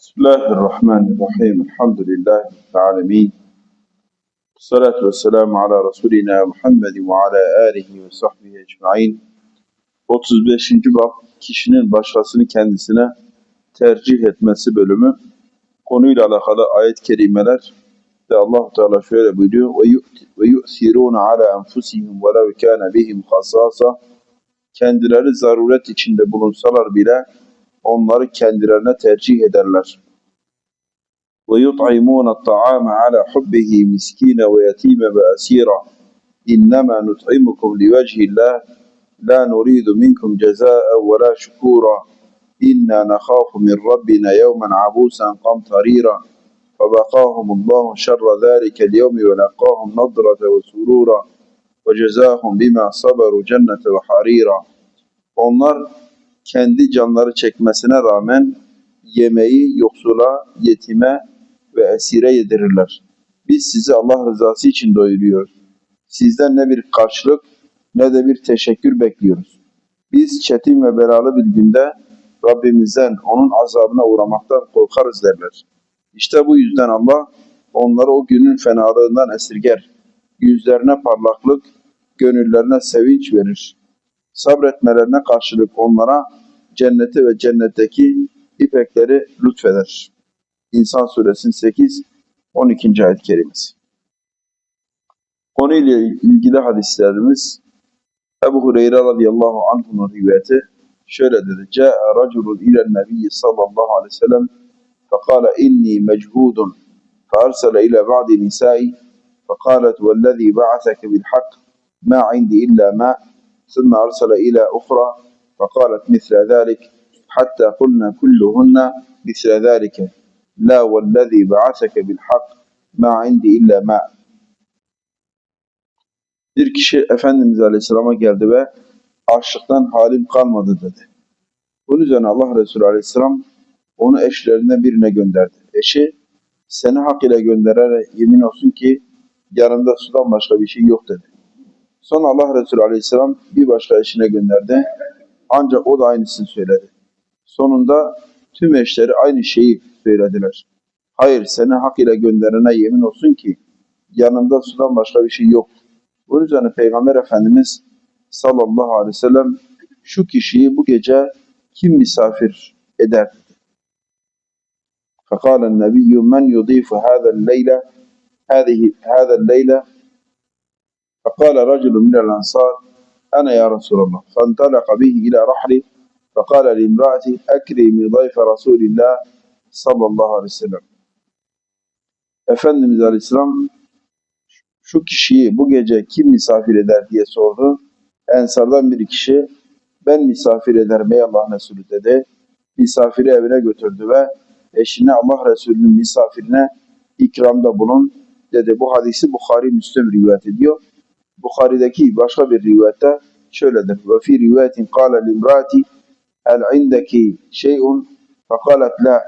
بسم الله الرحمن الرحيم الحمد لله رب العالمين الصلاة والسلام على رسولنا محمد وعلى آله ve sahbihi ecmain 35. bab kişinin başkasını kendisine tercih etmesi bölümü konuyla alakalı ayet-i kerimeler ve allah Teala şöyle buyuruyor ve yu'ti- ve yu'thirûne ala enfusihim ve lev kâne bihim hasâsa kendileri zaruret içinde bulunsalar bile onları kendilerine tercih ederler. Ve yut'imûne ta'ame ala hubbihi miskine ve yetime ve esira. İnnemâ nut'imukum li vecihillah. La nuridu minkum cezâe ve la şükûra. İnna nekâfu min rabbina yevmen abûsen abusan kamtarîra. فبقاهم الله شر ذلك اليوم ولقاهم نضرة وسرورا وجزاهم بما صبروا cennete ve harira. Onlar kendi canları çekmesine rağmen yemeği yoksula, yetime ve esire yedirirler. Biz sizi Allah rızası için doyuruyoruz. Sizden ne bir karşılık ne de bir teşekkür bekliyoruz. Biz çetin ve belalı bir günde Rabbimizden onun azabına uğramaktan korkarız derler. İşte bu yüzden Allah onları o günün fenalığından esirger. Yüzlerine parlaklık, gönüllerine sevinç verir. Sabretmelerine karşılık onlara cenneti ve cennetteki ipekleri lütfeder. İnsan suresinin 8 12. ayet kerimesi. Konuyla ilgili hadislerimiz Ebu Hureyre radıyallahu anh'ın rivayeti şöyle dedi. Câe raculun ilen nebiyyi sallallahu aleyhi ve sellem فقال إني مجهود فأرسل إلى بعض نسائي فقالت والذي بعثك بالحق ما عندي إلا ماء ثم أرسل إلى أخرى فقالت مثل ذلك حتى قلنا كلهن مثل ذلك لا والذي بعثك بالحق ما عندي إلا ماء Bir kişi Efendimiz Aleyhisselam'a geldi ve açlıktan halim kalmadı dedi. Bunun üzerine Allah Resulü Aleyhisselam onu eşlerinden birine gönderdi. Eşi seni hak ile göndererek yemin olsun ki yanında sudan başka bir şey yok dedi. Sonra Allah Resulü Aleyhisselam bir başka eşine gönderdi. Ancak o da aynısını söyledi. Sonunda tüm eşleri aynı şeyi söylediler. Hayır seni hak ile gönderene yemin olsun ki yanında sudan başka bir şey yok. Bunun üzerine Peygamber Efendimiz sallallahu aleyhi ve sellem şu kişiyi bu gece kim misafir eder dedi. فقال النبي من يضيف هذا الليلة هذه هذا الليلة فقال رجل من الأنصار أنا يا رسول الله فانطلق به إلى رحله فقال لامرأته أكرمي ضيف رسول الله صلى الله عليه وسلم Efendimiz Aleyhisselam şu kişiyi bu gece kim misafir eder diye sordu. Ensardan bir kişi ben misafir ederim ey Allah Resulü dedi. Misafiri evine götürdü ve eşine Allah Resulü'nün misafirine ikramda bulun dedi. Bu hadisi Bukhari Müslüm rivayet ediyor. بخاري دكي باشا بالروايات شلد وفي رواية قال لامرأتي هل عندك شيء؟ فقالت لا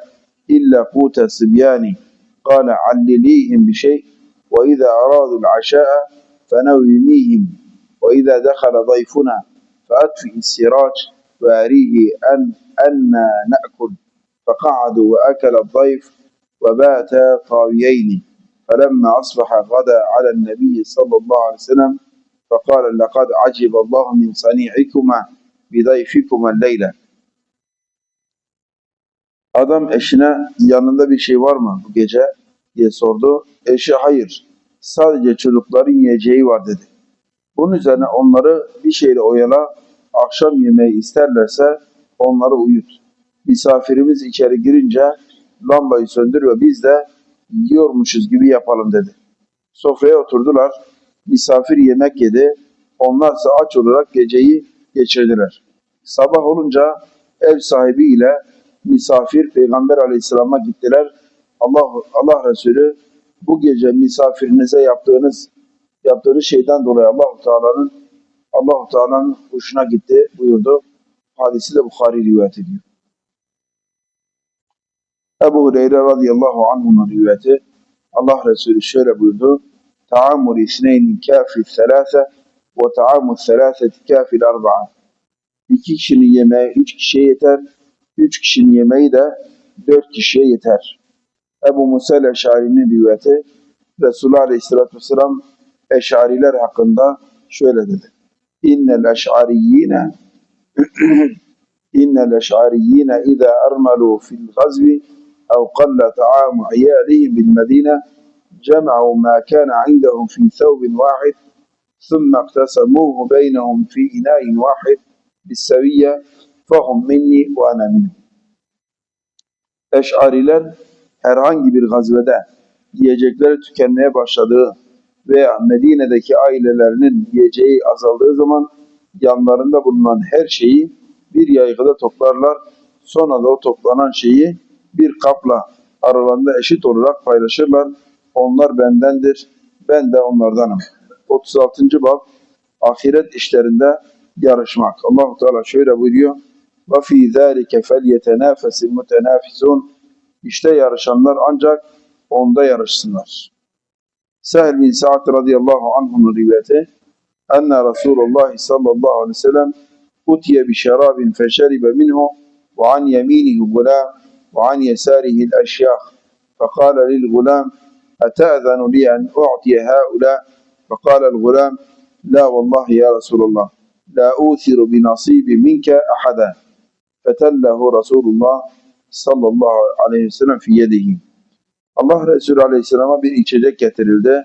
إلا قوت صبياني. قال علليهم بشيء وإذا أرادوا العشاء فنوميهم وإذا دخل ضيفنا فأطفئ السراج وأريه أن أنا نأكل. فقعدوا وأكل الضيف وبات طاويين. فلما أصبح غدا على النبي صلى الله عليه وسلم فقال لقد عجب الله من صنيعكما بضيفكما الليلة Adam eşine yanında bir şey var mı bu gece diye sordu. Eşi hayır sadece çocukların yiyeceği var dedi. Bunun üzerine onları bir şeyle oyala akşam yemeği isterlerse onları uyut. Misafirimiz içeri girince lambayı söndür ve biz de yiyormuşuz gibi yapalım dedi. Sofraya oturdular. Misafir yemek yedi. Onlarsa aç olarak geceyi geçirdiler. Sabah olunca ev sahibi ile misafir Peygamber Aleyhisselam'a gittiler. Allah Allah Resulü bu gece misafirinize yaptığınız yaptığınız şeyden dolayı Allah Teala'nın Allah Teala'nın hoşuna gitti buyurdu. Hadisi de Bukhari rivayet ediyor. Ebu Hureyre radıyallahu anh'ın rivayeti Allah Resulü şöyle buyurdu. Taamul isneynin kâfi selâse ve taamul selâseti kâfil arba'a. İki kişinin yemeği üç kişiye yeter. Üç kişinin yemeği de dört kişiye yeter. Ebu Musa el-Eş'ari'nin rivayeti Resulullah Aleyhisselatü Vesselam Eş'ariler hakkında şöyle dedi. İnnel eş'ariyyine innel eş'ariyyine izâ ermelû fil gazvi ev qalle ta'amu iyâlihim bil medine جمعوا ما كان عندهم في ثوب واحد ثم اقتسموه بينهم في إناء واحد بالسوية فهم مني وأنا منهم Eş'ariler herhangi bir gazvede yiyecekleri tükenmeye başladığı veya Medine'deki ailelerinin yiyeceği azaldığı zaman yanlarında bulunan her şeyi bir yaygıda toplarlar. Sonra da o toplanan şeyi bir kapla aralarında eşit olarak paylaşırlar. Onlar bendendir, ben de onlardanım. 36. bab ahiret işlerinde yarışmak. Allahu Teala şöyle buyuruyor. Ve fi zalike felyetenafesil mutenafisun. İşte yarışanlar ancak onda yarışsınlar. Sehl bin Sa'd radıyallahu anh'un rivayeti enne Resulullah sallallahu aleyhi ve sellem utiye bi şerabin feşeribe minhu ve an yeminihi gulam ve an yesarihi el-eşyah فقال للغلام أتأذن لي أن أعطي هؤلاء فقال الغلام لا والله يا رسول الله لا أوثر بنصيبي منك أحدا فتله رسول الله sallallahu aleyhi ve sellem fi yedihi. Allah Resulü aleyhisselama bir içecek getirildi.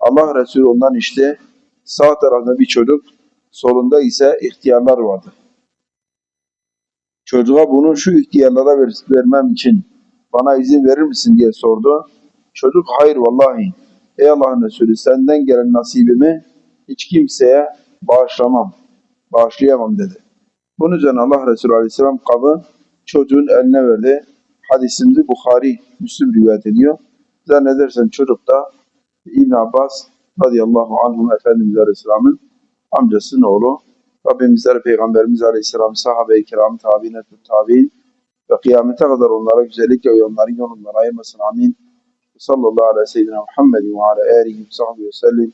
Allah Resulü ondan içti. Sağ tarafında bir çocuk, solunda ise ihtiyarlar vardı. Çocuğa bunu şu ihtiyarlara ver, vermem için bana izin verir misin diye sordu. Çocuk hayır vallahi. Ey Allah'ın Resulü senden gelen nasibimi hiç kimseye bağışlamam, bağışlayamam dedi. Bunun üzerine Allah Resulü Aleyhisselam kabı çocuğun eline verdi. Hadisimizi Bukhari, Müslim rivayet ediyor. Zannedersen çocuk da İbn Abbas radıyallahu anhum Efendimiz Aleyhisselam'ın amcasının oğlu. Rabbimizler Peygamberimiz Aleyhisselam, sahabe-i kiram, tabi'in, tabi'in ve kıyamete kadar onlara güzellikle ve onların yolundan ayırmasın. Amin. Sallallahu aleyhi ve seyyidina Muhammed ve ala alihi ve sahbihi ve sellem.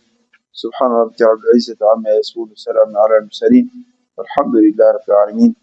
Subhan rabbike rabbil izzeti amma yasifun. Selamun alel murselin. Velhamdülillahi rabbil alamin.